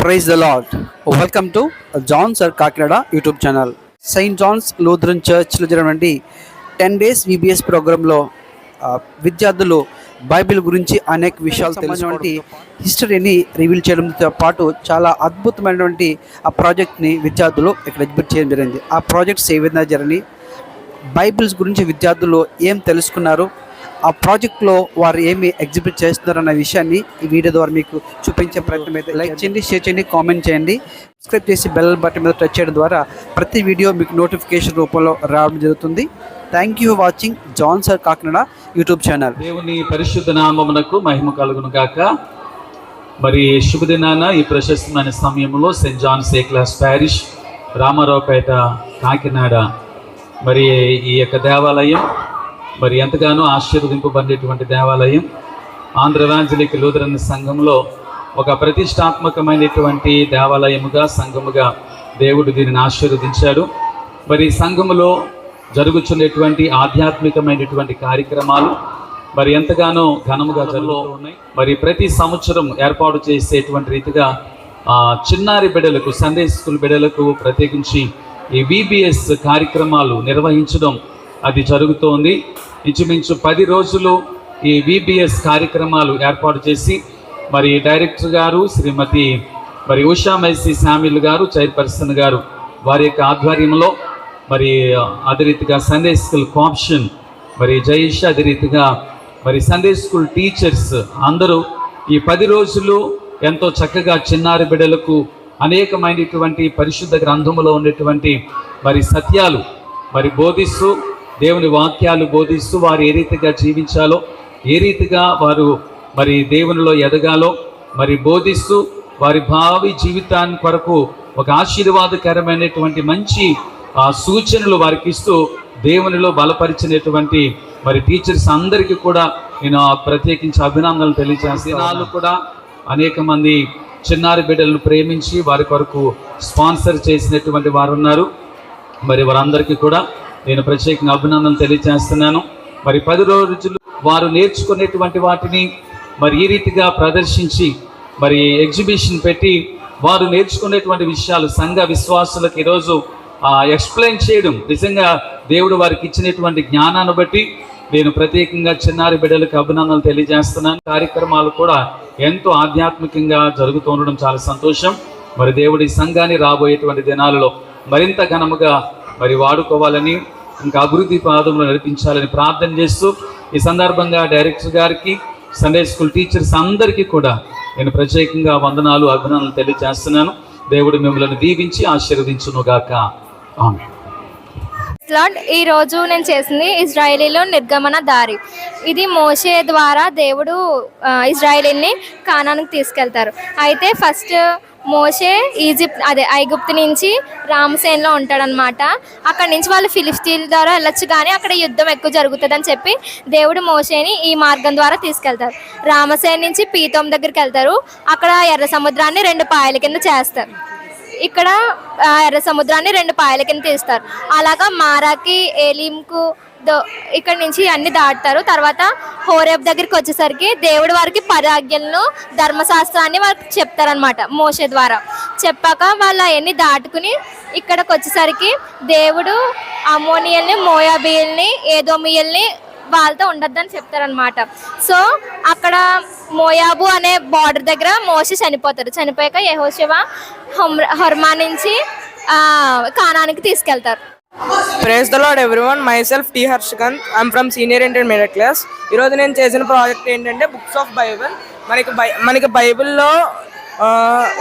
Praise the Lord welcome to John sir Kakinada YouTube channel. Saint John's Lutheran చర్చ్లో జరిగినటువంటి ten days VBS ప్రోగ్రాంలో విద్యార్థులు Bible గురించి అనేక విషయాలు తెలిసినటువంటి హిస్టరీని రివీల్ చేయడంతో పాటు చాలా అద్భుతమైనటువంటి ఆ ప్రాజెక్ట్ని విద్యార్థులు ఇక్కడ ఎగ్జిబిట్ చేయడం జరిగింది. ఆ ప్రాజెక్ట్స్ ఏ విధంగా జరిగినాయి బైబిల్స్ గురించి విద్యార్థులు ఏం తెలుసుకున్నారు? ఆ ప్రాజెక్ట్లో వారు ఏమి ఎగ్జిబిట్ చేస్తున్నారు అన్న విషయాన్ని ఈ వీడియో ద్వారా మీకు చూపించే ప్రయత్నం అయితే లైక్ చేయండి షేర్ చేయండి కామెంట్ చేయండి. సబ్స్క్రైబ్ చేసి బెల్ బటన్ మీద టచ్ చేయడం ద్వారా ప్రతి వీడియో మీకు నోటిఫికేషన్ రూపంలో రావడం జరుగుతుంది. Thank you for watching John sir Kakinada YouTube channel దేవుని పరిశుద్ధ నామమునకు మహిమ కలుగును గాక. మరి శుభదినాన ఈ ప్రశస్తమైన సమయంలో saint John's A class parish Ramaraopeta Kakinada. మరి ఈ యొక్క దేవాలయం మరి ఎంతగానో ఆశీర్వదింపబడేటువంటి దేవాలయం ఆంధ్ర ఎవాంజలిక్ లూథరన్ సంఘంలో ఒక ప్రతిష్టాత్మకమైనటువంటి దేవాలయముగా సంఘముగా దేవుడు దీనిని ఆశీర్వదించాడు. మరి సంఘములో జరుగుతున్నటువంటి ఆధ్యాత్మికమైనటువంటి కార్యక్రమాలు మరి ఎంతగానో ఘనముగా జరుగుతూ ఉన్నాయి. మరి ప్రతి సంవత్సరం ఏర్పాటు చేసేటువంటి రీతిగా చిన్నారి బిడ్డలకు సండే స్కూల్ బిడ్డలకు ప్రత్యేకించి ఈ విబిఎస్ కార్యక్రమాలు నిర్వహించడం అది జరుగుతోంది. ఇంచుమించు పది రోజులు ఈ విబిఎస్ కార్యక్రమాలు ఏర్పాటు చేసి మరి డైరెక్టర్ గారు శ్రీమతి మరి ఉషా మైసి శామిల్ గారు చైర్పర్సన్ గారు వారి యొక్క ఆధ్వర్యంలో మరి అదే రీతిగా సండే స్కూల్ కాప్షన్ మరి జయేష్ అదే రీతిగా మరి సండే స్కూల్ టీచర్స్ అందరూ ఈ పది రోజులు ఎంతో చక్కగా చిన్నారి బిడ్డలకు అనేకమైనటువంటి పరిశుద్ధ గ్రంథములో ఉన్నటువంటి మరి సత్యాలు మరి బోధిస్తూ దేవుని వాక్యాలు బోధిస్తూ వారు ఏ రీతిగా జీవించాలో ఏ రీతిగా వారు మరి దేవునిలో ఎదగాలో మరి బోధిస్తూ వారి భావి జీవితాన్ని కొరకు ఒక ఆశీర్వాదకరమైనటువంటి మంచి సూచనలు వారికి ఇస్తూ దేవునిలో బలపరిచినటువంటి మరి టీచర్స్ అందరికీ కూడా నేను ప్రత్యేకించి అభినందనలు తెలియజేస్తున్నాను కూడా అనేక మంది చిన్నారి బిడ్డలను ప్రేమించి వారి కొరకు స్పాన్సర్ చేసినటువంటి వారు ఉన్నారు. మరి వారందరికీ కూడా నేను ప్రత్యేకంగా అభినందనలు తెలియజేస్తున్నాను. మరి పది రోజులు వారు నేర్చుకునేటువంటి వాటిని మరి ఈ రీతిగా ప్రదర్శించి మరి ఎగ్జిబిషన్ పెట్టి వారు నేర్చుకునేటువంటి విషయాలు సంఘ విశ్వాసులకు ఈరోజు ఎక్స్ప్లెయిన్ చేయడం నిజంగా దేవుడు వారికి ఇచ్చినటువంటి జ్ఞానాన్ని బట్టి నేను ప్రత్యేకంగా చిన్నారి బిడ్డలకు అభినందనలు తెలియజేస్తున్నాను. కార్యక్రమాలు కూడా ఎంతో ఆధ్యాత్మికంగా జరుగుతూ ఉండడం చాలా సంతోషం. మరి దేవుడి సంఘాన్ని రాబోయేటువంటి దినాలలో మరింత ఘనముగా మరి వాడుకోవాలని ఇంకా అభివృద్ధి పాదంలో నడిపించాలని ప్రార్థన చేస్తూ ఈ సందర్భంగా డైరెక్టర్ గారికి సండే స్కూల్ టీచర్స్ అందరికీ కూడా నేను ప్రత్యేకంగా వందనాలు అభినందనలు తెలియజేస్తున్నాను. దేవుడు మిమ్మల్ని దీవించి ఆశీర్వదించును గాక. ఆమె లార్డ్ ఈ రోజు నేను చేసింది ఇజ్రాయేలీలో నిర్గమన దారి. ఇది మోషే ద్వారా దేవుడు ఆ, ఇజ్రాయేలీని కానానికి తీసుకెళ్తారు. అయితే ఫస్ట్ మోషే ఈజిప్ట్ అదే ఐగుప్తు నుంచి రామసేన్లో ఉంటాడనమాట అక్కడ నుంచి వాళ్ళు ఫిలిస్తీన్ ద్వారా వెళ్ళొచ్చు కానీ అక్కడ యుద్ధం ఎక్కువ జరుగుతుందని చెప్పి దేవుడు మోషేని ఈ మార్గం ద్వారా తీసుకెళ్తారు. రామసేన్ నుంచి పీతోం దగ్గరికి వెళ్తారు. అక్కడ ఎర్ర సముద్రాన్ని రెండు పాయల కింద చేస్తారు. ఇక్కడ ఆ, ఎర్ర సముద్రాన్ని రెండు పాయల కింద తీస్తారు. అలాగా మారాకి ఏలీంకు ఇక్కడ నుంచి అన్ని దాటుతారు. తర్వాత హోరేబ్ దగ్గరికి వచ్చేసరికి దేవుడు వారికి పరాజ్ఞలను ధర్మశాస్త్రాన్ని వారికి చెప్తారనమాట మోసే ద్వారా. చెప్పాక వాళ్ళు అవన్నీ దాటుకుని ఇక్కడికి వచ్చేసరికి దేవుడు అమోనియల్ని మోయాబియల్ని ఏదోమియల్ని వాళ్ళతో ఉండొద్దని చెప్తారనమాట సో అక్కడ మోయాబు అనే బార్డర్ దగ్గర మోసి చనిపోతారు చనిపోయాక యహోశివ హొమ్ హర్మా నుంచి కానానికి తీసుకెళ్తారు. Praise the Lord everyone myself T Harshakanth I'm from senior intermediate class ఈరోజు నేను చేసిన ప్రాజెక్ట్ ఏంటంటే బుక్స్ ఆఫ్ బైబిల్ మనకి బై మనకి బైబిల్లో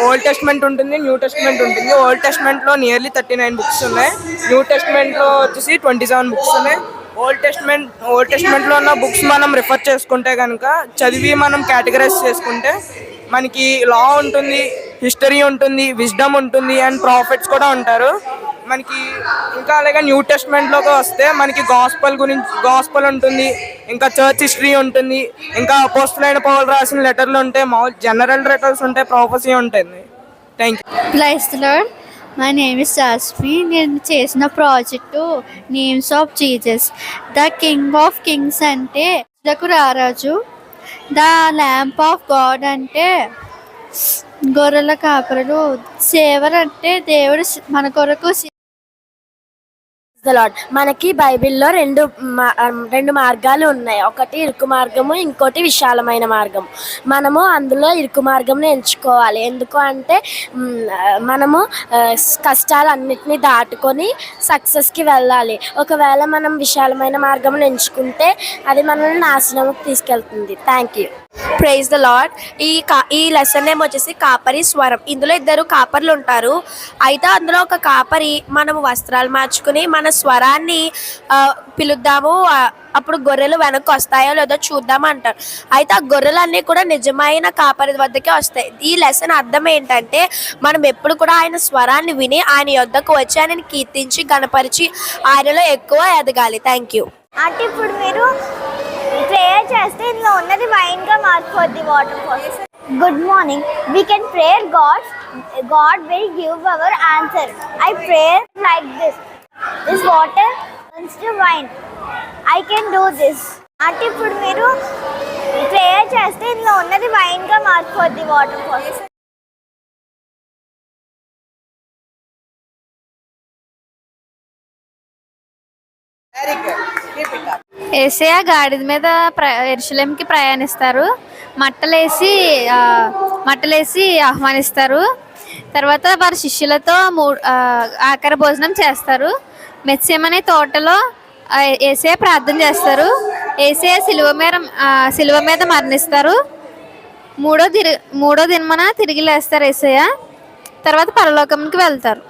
ఓల్డ్ టెస్ట్మెంట్ ఉంటుంది న్యూ టెస్ట్మెంట్ ఉంటుంది. ఓల్డ్ టెస్ట్మెంట్లో నియర్లీ థర్టీ నైన్ బుక్స్ ఉన్నాయి. న్యూ టెస్ట్మెంట్లో వచ్చేసి ట్వంటీ సెవెన్ బుక్స్ ఉన్నాయి. ఓల్డ్ టెస్ట్మెంట్ ఓల్డ్ టెస్ట్మెంట్లో ఉన్న బుక్స్ మనం రిఫర్ చేసుకుంటే కనుక చదివి మనం కేటగరైజ్ చేసుకుంటే మనకి లా ఉంటుంది హిస్టరీ ఉంటుంది విజ్డమ్ ఉంటుంది అండ్ ప్రాఫిట్స్ కూడా ఉంటారు. మనకి ఇంకా అలాగే న్యూ టెస్ట్మెంట్లోకి వస్తే మనకి గాస్పల్ గురించి గాస్పల్ ఉంటుంది ఇంకా చర్చ్ హిస్టరీ ఉంటుంది ఇంకా పోస్టులైన పౌలు రాసిన లెటర్లు ఉంటాయి మామూలు జనరల్ లెటర్స్ ఉంటాయి ప్రాఫసీ ఉంటుంది. Thank you praise Lord my name is Jasmi నేను చేసిన project names of Jesus the king of kings అంటే లకు రారాజు. ద ల్యాంప్ ఆఫ్ గాడ్ అంటే గొర్రెల కాపరులు. సేవర్ అంటే దేవుడు మన కొరకు ద లార్డ్ మనకి బైబిల్లో రెండు మా- రెండు మార్గాలు ఉన్నాయి. ఒకటి ఇరుకు మార్గము ఇంకోటి విశాలమైన మార్గం. మనము అందులో ఇరుకు మార్గంని ఎంచుకోవాలి. ఎందుకు అంటే మనము కష్టాలన్నిటినీ దాటుకొని సక్సెస్కి వెళ్ళాలి. ఒకవేళ మనం విశాలమైన మార్గం ఎంచుకుంటే అది మనల్ని నాశనంకి తీసుకెళ్తుంది. Thank you praise the Lord ఈ కా ఈ లెసన్ నేమ్ వచ్చేసి కాపరి స్వరం. ఇందులో ఇద్దరు కాపర్లు ఉంటారు. అయితే అందులో ఒక కాపరి మనము వస్త్రాలు మార్చుకుని మన స్వరాన్ని పిలుద్దాము. అప్పుడు గొర్రెలు వెనక్కి వస్తాయో లేదో చూద్దాం అంటారు. అయితే ఆ గొర్రెలన్నీ కూడా నిజమైన కాపరి వద్దకే వస్తాయి. ఈ లెసన్ అర్థం ఏంటంటే మనం ఎప్పుడు కూడా ఆయన స్వరాన్ని విని ఆయన యొద్దకు వచ్చి ఆయనని కీర్తించి గణపరిచి ఆయనలో ఎక్కువ ఎదగాలి. థ్యాంక్ యూ అంటే ఇప్పుడు మీరు ప్రేయర్ చేస్తే ఇందులో ఉన్నది వైన్గా మారిపోద్ది water fall good morning we can prayer God God will give our answer I prayer like this this water to wine I can do this అంటే ఇప్పుడు మీరు ప్రేయర్ చేస్తే ఇందులో ఉన్నది వైన్గా మారిపోద్ది వాటర్ ఫాల్ ఏసయ గాడిద మీద ప్ర ఎరుసలేంకి ప్రయాణిస్తారు. మట్టలేసి మట్టలేసి ఆహ్వానిస్తారు. తర్వాత వారి శిష్యులతో మూ ఆఖరి భోజనం చేస్తారు. మెత్స్యమనే తోటలో ఆ, ప్రార్థన చేస్తారు. ఏసయ సిలువ మీద సిలువ మీద మరణిస్తారు. మూడో తిరి మూడో దినమన తిరిగి లేస్తారు ఏసయ్య. తర్వాత పరలోకంకి వెళ్తారు.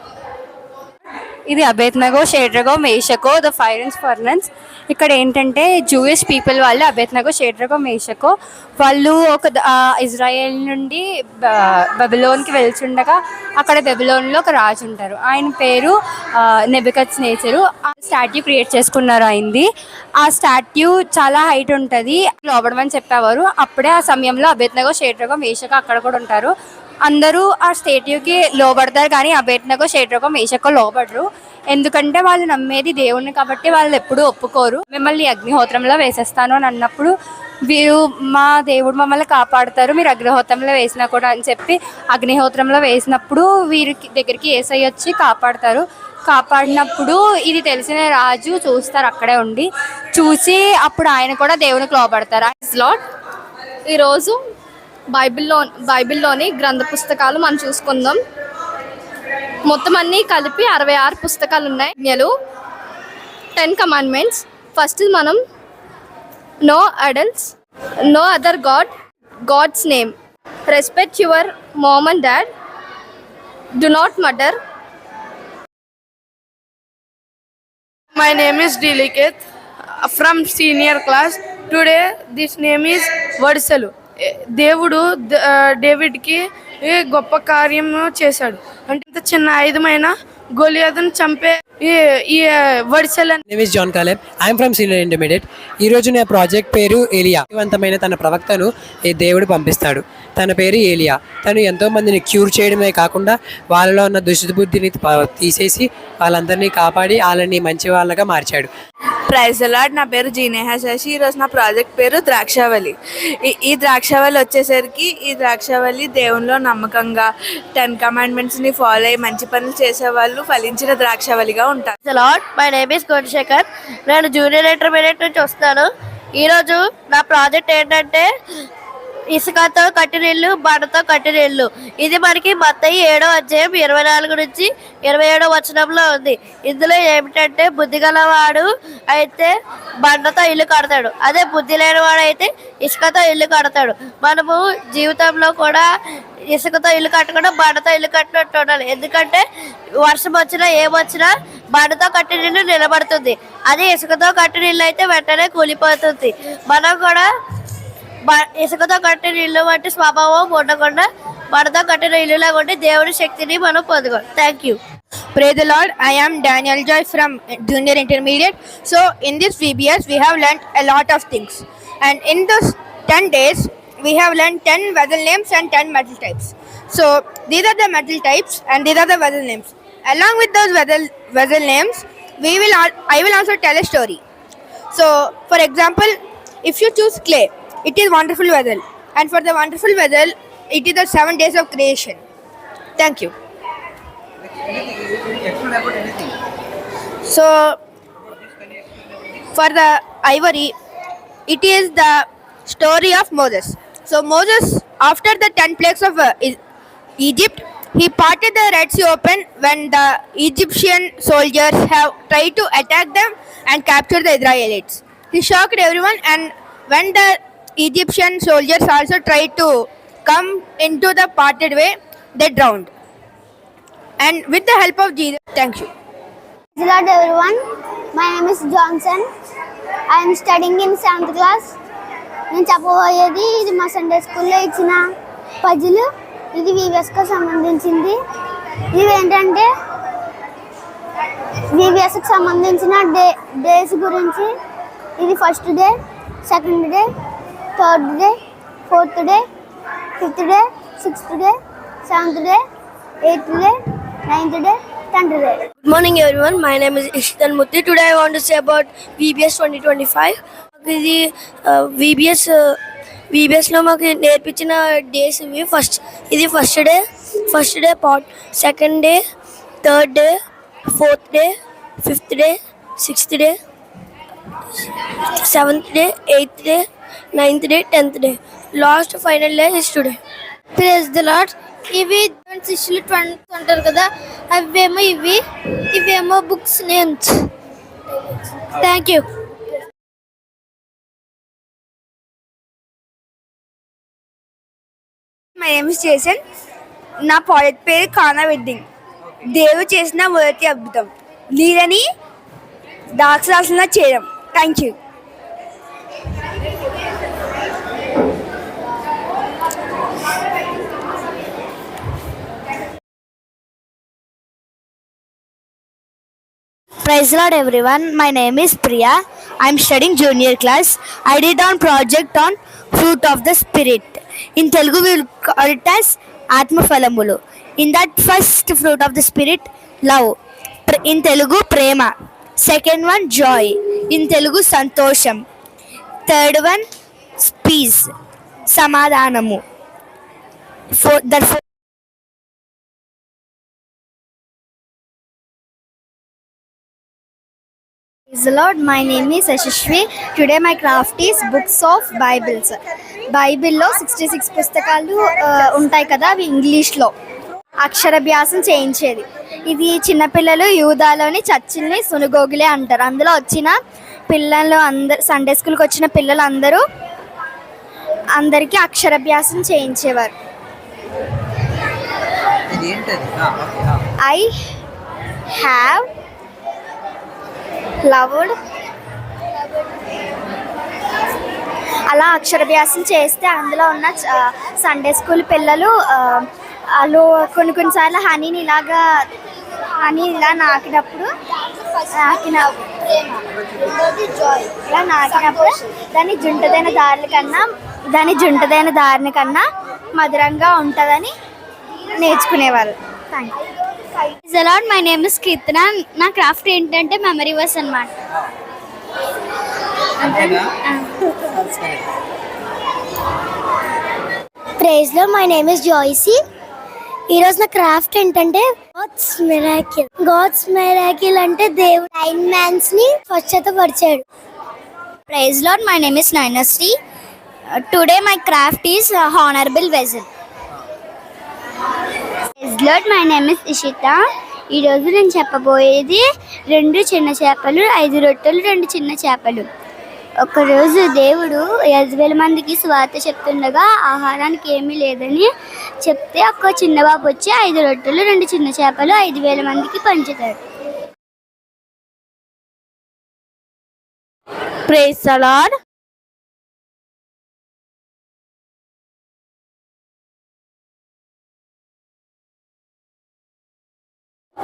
ఇది అబేత్నగో షేడ్రగో మేషకో ద ఫైర్ ఇన్స్ ఫర్నన్స్. ఇక్కడ ఏంటంటే జూయిష్ పీపుల్ వాళ్ళు అబేత్నగో షేడ్రగో మేషకో. వాళ్ళు ఒక ఇజ్రాయెల్ నుండి బ- వెళ్తుండగా అక్కడ బెబిలోన్లో ఒక రాజు ఉంటారు. ఆయన పేరు నెబికత్ నేచరు ఆ స్టాట్యూ క్రియేట్ చేసుకున్నారు అయింది ఆ స్టాట్యూ చాలా హైట్ ఉంటుంది. లోపడమని చెప్పేవారు. అప్పుడే ఆ సమయంలో అబేత్నగో షేడ్రగో మేషకో అక్కడ కూడా ఉంటారు. అందరూ ఆ స్టేట్యూకి లోబడతారు కానీ అబేట్నకో షేట్రకో మేషకో లోబడరు. ఎందుకంటే వాళ్ళు నమ్మేది దేవుణ్ణి కాబట్టి వాళ్ళు ఎప్పుడూ ఒప్పుకోరు. మిమ్మల్ని అగ్నిహోత్రంలో వేసేస్తాను అని అన్నప్పుడు వీరు మా దేవుడు మమ్మల్ని కాపాడుతారు. మీరు అగ్నిహోత్రంలో వేసినా కూడా అని చెప్పి అగ్నిహోత్రంలో వేసినప్పుడు వీరికి దగ్గరికి ఏసై వచ్చి కాపాడతారు. కాపాడినప్పుడు ఇది తెలిసిన రాజు చూస్తారు అక్కడే ఉండి. చూసి అప్పుడు ఆయన కూడా దేవునికి లోబడతారు. స్లాట్ ఈరోజు బైబిల్లో బైబిల్లోని గ్రంథ పుస్తకాలు మనం చూసుకుందాం. మొత్తం అన్నీ కలిపి అరవై ఆరు పుస్తకాలు ఉన్నాయి. నెలు టెన్ కమాండ్మెంట్స్ ఫస్ట్ మనం no adults no other God God's name respect your mom and dad do not murder my name is Diliket from senior class today this name is is వడిసెలు దేవుడు ద- డేవిడ్కి గొప్ప కార్యము చేశాడు. అంటే చిన్న ఆయుధమైన గొలియాదును చంపే వడిసెలు name is John Caleb I'm from senior intermediate ఈ రోజు నా ప్రాజెక్ట్ పేరు ఏలియా శక్తివంతమైన తన ప్రవక్తను ఈ దేవుడు పంపిస్తాడు. తన పేరు ఏలియా తను ఎంతో మందిని క్యూర్ చేయడమే కాకుండా వాళ్ళలో ఉన్న దుష్బుద్ధిని ప- తీసేసి వాళ్ళందరినీ కాపాడి వాళ్ళని మంచి వాళ్ళగా మార్చాడు. ప్రైజ్ అలాడ్ నా పేరు జీనేహా శశి ఈరోజు నా ప్రాజెక్ట్ పేరు ద్రాక్షావళి ఈ ఈ ద్రాక్షావళి వచ్చేసరికి ఈ ద్రాక్షావళి దేవునిలో నమ్మకంగా టెన్ కమాండ్మెంట్స్ని ఫాలో అయ్యి మంచి పనులు చేసేవాళ్ళు ఫలించిన ద్రాక్షావళిగా ఉంటాను Lord my name is Gunasekhar నేను జూనియర్ ఇంటర్మీడియట్ నుంచి వస్తాను. ఈరోజు నా ప్రాజెక్ట్ ఏంటంటే ఇసుకతో కట్టిన ఇల్లు బండతో కట్టిన ఇల్లు. ఇది మనకి మత్తయి ఏడో అధ్యాయం ఇరవై నాలుగు నుంచి ఇరవై ఏడో వచనంలో ఉంది. ఇందులో ఏమిటంటే బుద్ధి గలవాడు అయితే బండతో ఇల్లు కడతాడు. అదే బుద్ధి లేనివాడు అయితే ఇసుకతో ఇల్లు కడతాడు. మనము జీవితంలో కూడా ఇసుకతో ఇల్లు కట్టకుండా బండతో ఇల్లు కట్టినట్టు ఉండాలి. ఎందుకంటే వర్షం వచ్చినా ఏమొచ్చినా బండతో కట్టిన ఇల్లు నిలబడుతుంది. అదే ఇసుకతో కట్టిన ఇల్లు అయితే వెంటనే కూలిపోతుంది. మనం కూడా ఇసుకతో కట్టిన ఇల్లు వంటి స్వభావం ఉండకుండా బండతో కట్టిన ఇల్లులా ఉండి దేవుడి శక్తిని మనం పొందుకోవాలి thank you Pray the Lord. I am Daniel Joy from Junior Intermediate. So, in this VBS, we have learned a lot of things. And in those 10 days, we have learned 10 vessel names and 10 metal types. So, these are the metal types and these are the vessel names. Along with those vessel, vessel names, we will al- I will also tell a story. So, for example, if you choose clay, it is wonderful vessel. And for the wonderful vessel, it is the seven days of creation. Thank you. So, for the ivory, it is the story of Moses. So, Moses, after the ten plagues of uh, Egypt, he parted the Red Sea open when the Egyptian soldiers have tried to attack them and capture the Israelites. He shocked everyone, and when the Egyptian soldiers also tried to come into the parted way, they drowned. And with the help of Jesus, thank you. Hello everyone. My name is Johnson. I am studying in seventh class నేను చెప్పబోయేది ఇది మా Sunday స్కూల్లో ఇచ్చిన puzzle ఇది వివిఎస్కి సంబంధించింది ఇవి ఏంటంటే వివిఎస్కి సంబంధించిన డే డేస్ గురించి ఇది first day second day third day fourth day fifth day sixth day seventh day eighth day ninth day tenth day. Good morning Good morning, everyone. My name is Ishitan I Today, I say about say about VBS 2025. ఇది VBS విబిఎస్లో మాకు నేర్పించిన days ఇవి. First ఇది first day first day pot second day third day fourth day fifth day sixth day seventh day eighth day ninth day tenth day last final day is today praise the Lord ఇవి శిష్యులు twenty అంటారు కదా అవేమో ఇవి ఇవేమో books names thank you my name is నా project పేరు Cana wedding దేవుడు చేసిన మొదటి అద్భుతం. నీరని దాక్షరాసన చేయడం thank you praise Lord every one my name is Priya I'm studying junior class I did on project on fruit of the spirit in Telugu will called as ఆత్మఫలములు in that first fruit of the spirit love in Telugu Prema second one joy in Telugu సంతోషం third one peace సమాధానము four the Praise the Lord, my name is Ashishwi. Today my craft is books of Bibles. బైబిల్లో sixty six పుస్తకాలు ఆ, ఉంటాయి కదా అవి ఇంగ్లీష్లో అక్షరాభ్యాసం చేయించేది. ఇది చిన్నపిల్లలు యూదాలోని చర్చిల్ని సునుగోగులే అంటారు. అందులో వచ్చిన పిల్లలు అందరు సండే స్కూల్కి వచ్చిన పిల్లలు అందరూ అందరికీ అక్షరాభ్యాసం చేయించేవారు. I have loved. అలా అక్షరాభ్యాసం చేస్తే అందులో ఉన్న సండే స్కూల్ పిల్లలు వాళ్ళు కొన్ని కొన్నిసార్లు హనీని ఇలాగా హనీ ఇలా నాకినప్పుడు నాకిన ఇలా నాకినప్పుడు దాని జుంటదైన దారుల కన్నా దాని జుంటదైన దారిని కన్నా మధురంగా ఉంటుందని నేర్చుకునేవారు. Thank you a lot my name is Keerthana నా క్రాఫ్ట్ ఏంటంటే మెమరీ వర్స్ అనమాట ప్రేజ్లో మై నేమ్ ఇస్ జాయిసీ ఈరోజు నా క్రాఫ్ట్ ఏంటంటే గాడ్స్ మెరాకిల్ గాడ్స్ మెరాకిల్ అంటే దేవుడు నైన్ మ్యాన్స్ని స్వచ్ఛతపరిచాడు. Praise Lord my name is Nainasri today my craft is honourable vessel praise my name is Ishita ఈరోజు నేను చెప్పబోయేది రెండు చిన్న చేపలు ఐదు రొట్టెలు రెండు చిన్న చేపలు. ఒకరోజు దేవుడు ఐదు వేల మందికి స్వార్థ చెప్తుండగా ఆహారానికి ఏమీ లేదని చెప్తే ఒక చిన్న బాబు వచ్చి ఐదు రొట్టెలు రెండు చిన్న చేపలు ఐదు వేల మందికి పంచుతాడు. Praise the Lord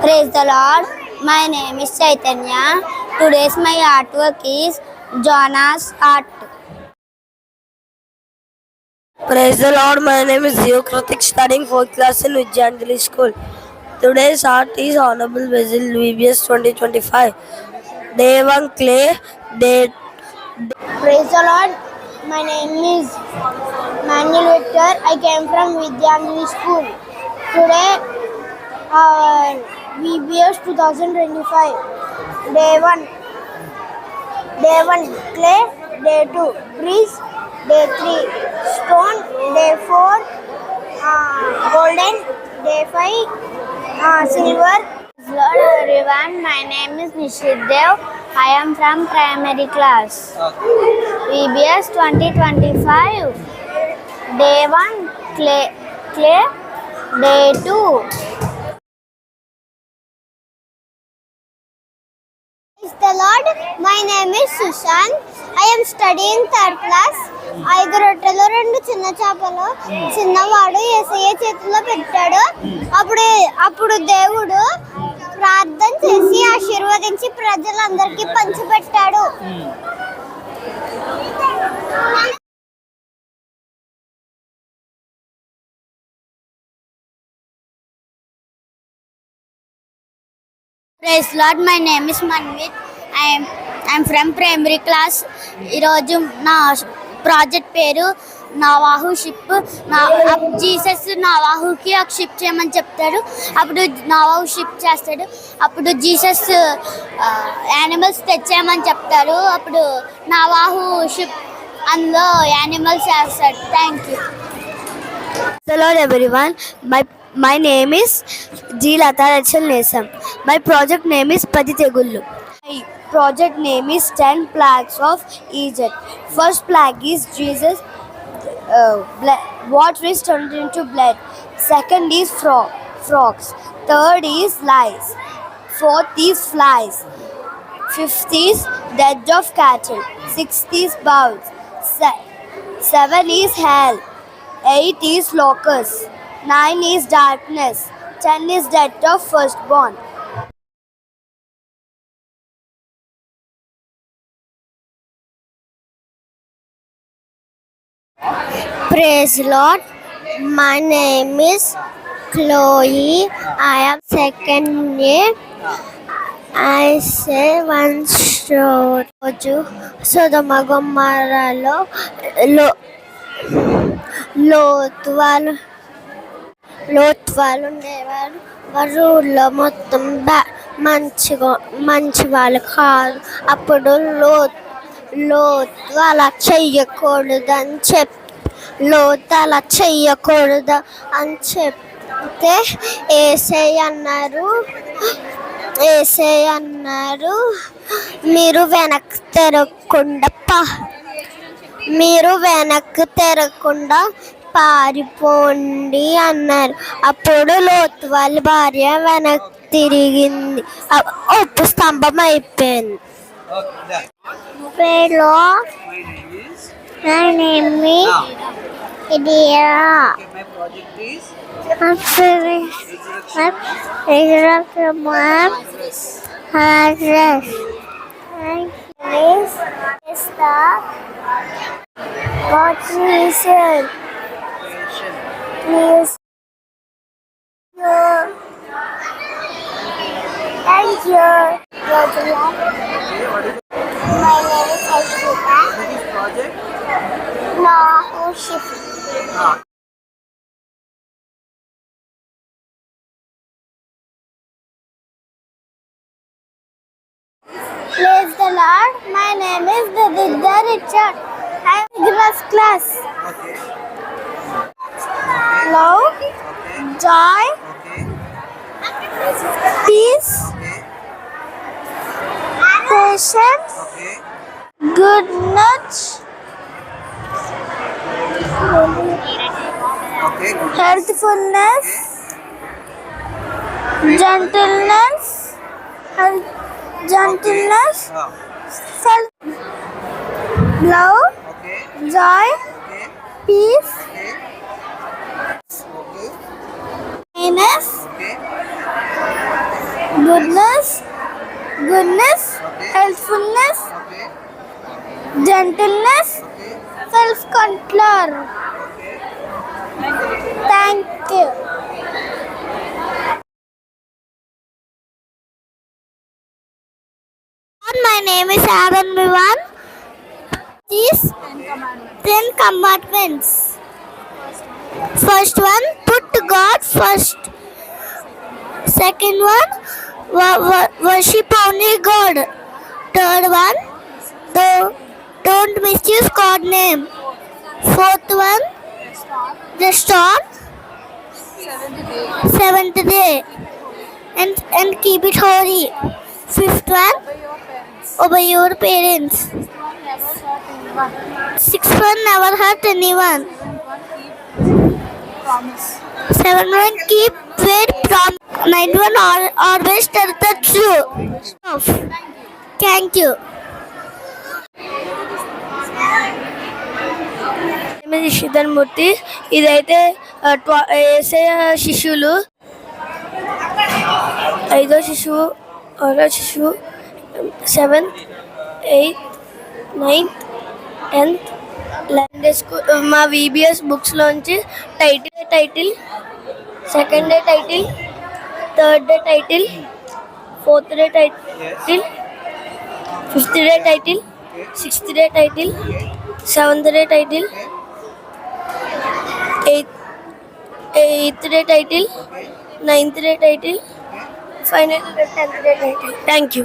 Praise the Lord. My name is Chaitanya. Today's my artwork is Jonas art. Praise the Lord, my name is Zio Kratik, studying 4th class in Vijayandali School. Today's art is Honorable Basil VBS 2025. Day 1 clay, day Praise the Lord. My name is Manuel Victor. I came from Vidyanjali School. Today, uh, VBS 2025. Day 1. Day 1 clay. Day 2 breeze. Day 3 stone. Day 4 uh, golden. Day 5 uh, silver. Hello everyone, my name is Nishit Dev. I am from primary class. VBS 2025. Day 1 clay. clay. Day 2 my name is Sushanth I'm I third class ఐదు రొట్టెలు రెండు చిన్న చేపలు. చిన్నవాడు ఏసయ్య చేతిలో పెట్టాడు. అప్పుడు అప్పుడు దేవుడు ప్రార్థన చేసి ఆశీర్వదించి ప్రజలందరికీ పంచిపెట్టాడు. Praise Lord my name is Manvith I'm I'm from primary class. ఈరోజు నా ప్రాజెక్ట్ పేరు నావాహు షిప్. నా జీసస్ నావాహుకి ఒక షిప్ చేయమని చెప్తాడు. అప్పుడు నావాహు షిప్ చేస్తాడు. అప్పుడు జీసస్ యానిమల్స్ తెచ్చేయమని చెప్తాడు. అప్పుడు నావాహు షిప్ అందులో యానిమల్స్ వేస్తాడు. Thank you hello everyone. My my name is G Latha Rachel Nesam my project name is పది తెగుళ్ళు Project name is 10 plagues of Egypt. First plague is Jesus uh, water is turned into blood. Second is frog, frogs. Third is lice. Fourth is flies. Fifth is death of cattle. Sixth is bowls. Se- seven is hell. Eight is locusts. Nine is darkness. Ten is death of firstborn. Praise Lord. My name is Chloe. I am second year. I say one story. రోజు సుధమ గుమ్మరలో లో లోతు వాళ్ళు లోతు వాళ్ళు ఉండేవారు వారు ఊళ్ళో మొత్తం మంచిగా మంచి వాళ్ళు కాదు అప్పుడు లో లోతు అలా చెయ్యకూడదని చెప్పి లోతు అలా చెయ్యకూడదు అని చెప్తే ఏసై అన్నారు. ఏసై అన్నారు మీరు వెనక్కి తిరగకుండా పా. మీరు వెనక్కి తిరగకుండా పారిపోండి అన్నారు. అప్పుడు లోతు వాళ్ళ భార్య వెనక్కి తిరిగింది. ఉప్పు స్తంభం అయిపోయింది. My name is Idea. Okay, my project is. I'm finished. I'm from my address. My name is the God. Please. Thank you. Thank you. My name is Ashwita. This project. الله Praise the Lord. My name is Vidya Richard. I am Diva's class. Okay. Love, joy, peace, patience, Goodness. Healthfulness, gentleness, gentleness, self, love, joy, peace, kindness, goodness, goodness, helpfulness, gentleness, self-control. Thank you. My name is Aaron Vivan. These ten commandments. First one, put God first. Second one, wo- wo- worship only God. Third one, do- don't misuse God name. Fourth one, restore. Seventh day, and and keep it holy. Fifth one, obey your parents. Sixth one, never hurt anyone. Seven one, keep faith prom. Nine one, al- always tell the truth. Thank you. ఇది శిధర్ మూర్తి ఇదైతే ఆ, ట్వ- ఏసే శిశువులు ఐదో శిశువు ఆరో శిశువు seventh eighth ninth tenth eleven school మా VBS బుక్స్లోంచి title title? Second day title third day title fourth day title fifth day title sixth day title seventh day title eighth eighth day title ninth day title final tenth day title. Thank you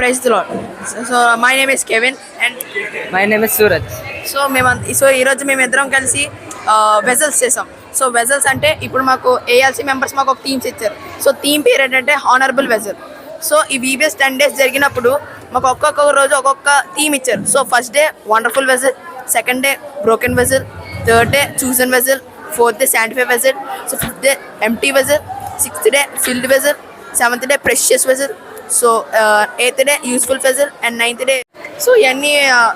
praise Lord so my name is Kevin and my name is Suraj. So మేము so ఈరోజు మేము ఇద్దరం కలిసి vessels చేసాం. So vessels అంటే ఇప్పుడు మాకు ALC members మాకు ఒక టీమ్స్ ఇచ్చారు. సో టీమ్ పేరు ఏంటంటే హానరబుల్ వెజల్ సో ఈ వీబీఎస్ టెన్ డేస్ జరిగినప్పుడు మాకు ఒక్కొక్క రోజు ఒక్కొక్క టీమ్ ఇచ్చారు. So first day wonderful vessel second day broken vessel third day chosen vessel fourth day sanctified vessel so fifth day empty vessel sixth day filled vessel seventh day precious vessel so eighth day useful vessel and ninth day. So ఇవన్నీ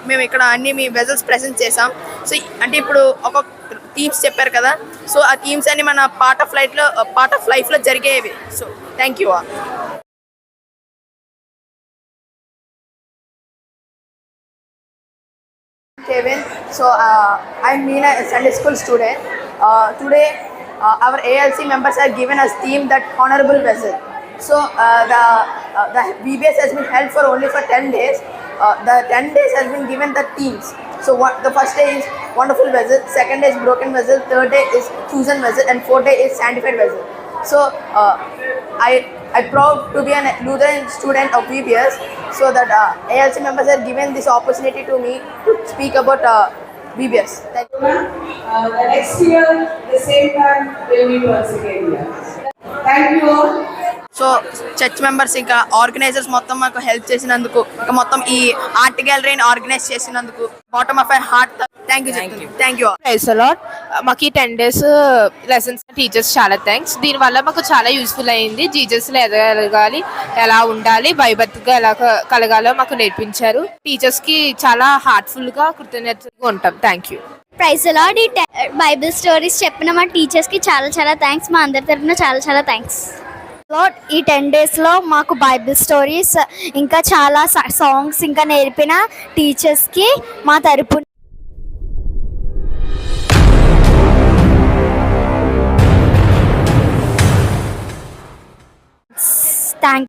మేము ఇక్కడ అన్ని మీ vessels present చేసాం. So అంటే ఇప్పుడు ఒక themes చెప్పారు కదా సో ఆ థీమ్స్ అన్ని మన పార్ట్ ఆఫ్ లైఫ్లో పార్ట్ ఆఫ్ లైఫ్లో జరిగేవి. So thank you Kevin. So uh, I'm Meena, a Sunday school student. Uh, today, uh, our ALC members have given us theme that honorable vessel. So uh, the uh, the VBS has been held for only for 10 days. Uh, the 10 days has been given the teams. So what the first day is wonderful vessel, second day is broken vessel, third day is chosen vessel, and fourth day is sanctified vessel. So uh, I I'm proud to be a Lutheran student of VBS. So that uh, ALC members have given this opportunity to me to speak about uh, VBS. Thank you. Uh, the next year, the same time, we'll meet once again here. So church members ఇంకా organisers మొత్తం మాకు help చేసినందుకు ఇంకా మొత్తం ఈ art గ్యాలరీని organise చేసినందుకు bottom of I heart thank you thank you praise a lot మాకు ఈ టెన్ డేస్ లెసన్స్ టీచర్స్ చాలా థ్యాంక్స్ దీనివల్ల మాకు చాలా యూస్ఫుల్ అయింది. జీజస్లో ఎదగలగాలి ఎలా ఉండాలి భయభక్తిగా ఎలా కలగాలో మాకు నేర్పించారు. టీచర్స్కి చాలా హార్ట్ఫుల్గా కృతజ్ఞతగా ఉంటాం. థ్యాంక్ యూ ప్రైజ్ అలాడ్ ఈ బైబిల్ స్టోరీస్ చెప్పిన మా టీచర్స్కి చాలా చాలా థ్యాంక్స్ మా అందరి తరఫున చాలా చాలా థ్యాంక్స్ లాడ్ ఈ టెన్ డేస్లో మాకు బైబిల్ స్టోరీస్ ఇంకా చాలా సాంగ్స్ ఇంకా నేర్పిన టీచర్స్కి మా తరపున థ్యాంక్